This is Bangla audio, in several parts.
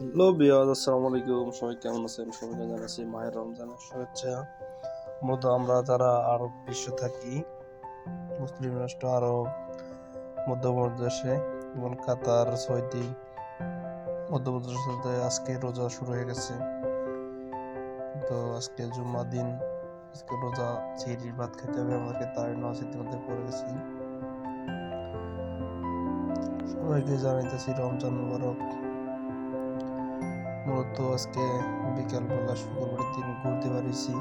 হ্যালো বিয়াজ আসসালামু আলাইকুম। সবাই কেমন আছেন? সবাইকে জানাচ্ছি মায়ের রমজানের শুভেচ্ছা। মূলত আমরা যারা আরব বিশ্বে থাকি, মুসলিম রাষ্ট্র, আরব, মধ্যপ্রদেশ দেশে, যেমন কাতার, সৌদি মধ্যপ্রদেশে আজকে রোজা শুরু হয়ে গেছে। তো আজকে জুম্মা দিন, আজকে রোজা চিড়ির ভাত খেতে হবে, আমাদেরকে তার নামাজ ইতিমধ্যে পড়ে গেছি। সবাইকে জানাইতেছি রমজান মুবারক। মূলত আজকে বিকালবেলা শুক্রবারের দিন ঘুরতে বেরিয়েছি।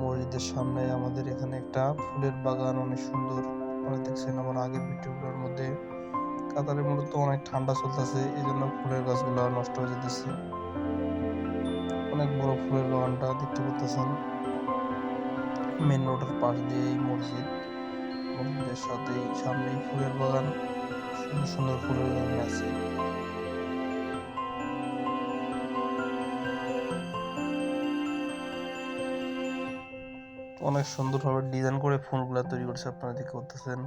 মসজিদের সামনে আমাদের এখানে একটা ফুলের বাগান, অনেক সুন্দর। মানে দেখছেন আমার আগের ভিডিওগুলোর মধ্যে। কাতারে মূলত অনেক ঠান্ডা চলতেছে এই জন্য ফুলের গাছগুলো নষ্ট হয়ে যেতেছে অনেক বড় ফুলের বাগানটা দেখতে পাচ্ছেন। মেন রোডের পাশ দিয়ে এই মসজিদ। মসজিদের সাথেই সামনেই ফুলের বাগান। সুন্দর সুন্দর ফুলের বাগান। অনেক সুন্দরভাবে ডিজাইন করে ফুলগুলো তৈরি করছে আপনারা দেখতে পাচ্ছেন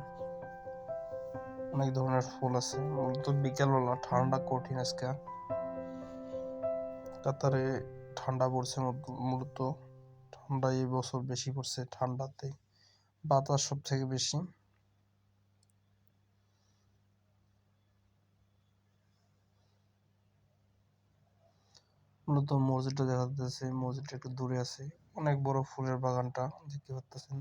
অনেক ধরনের ফুল আছে। মূলত বিকেলবেলা ঠান্ডা কঠিন আজকে। কাতারে ঠান্ডা পড়ছে মূলত। ঠান্ডা এই বছর বেশি পড়ছে ঠান্ডাতে। বাতাস সব থেকে বেশি। মূলত মসজিদটা দেখা যাচ্ছে, মসজিদটা একটু দূরে আছে। অনেক বড় ফুলের বাগানটা দেখতে পাচ্ছেন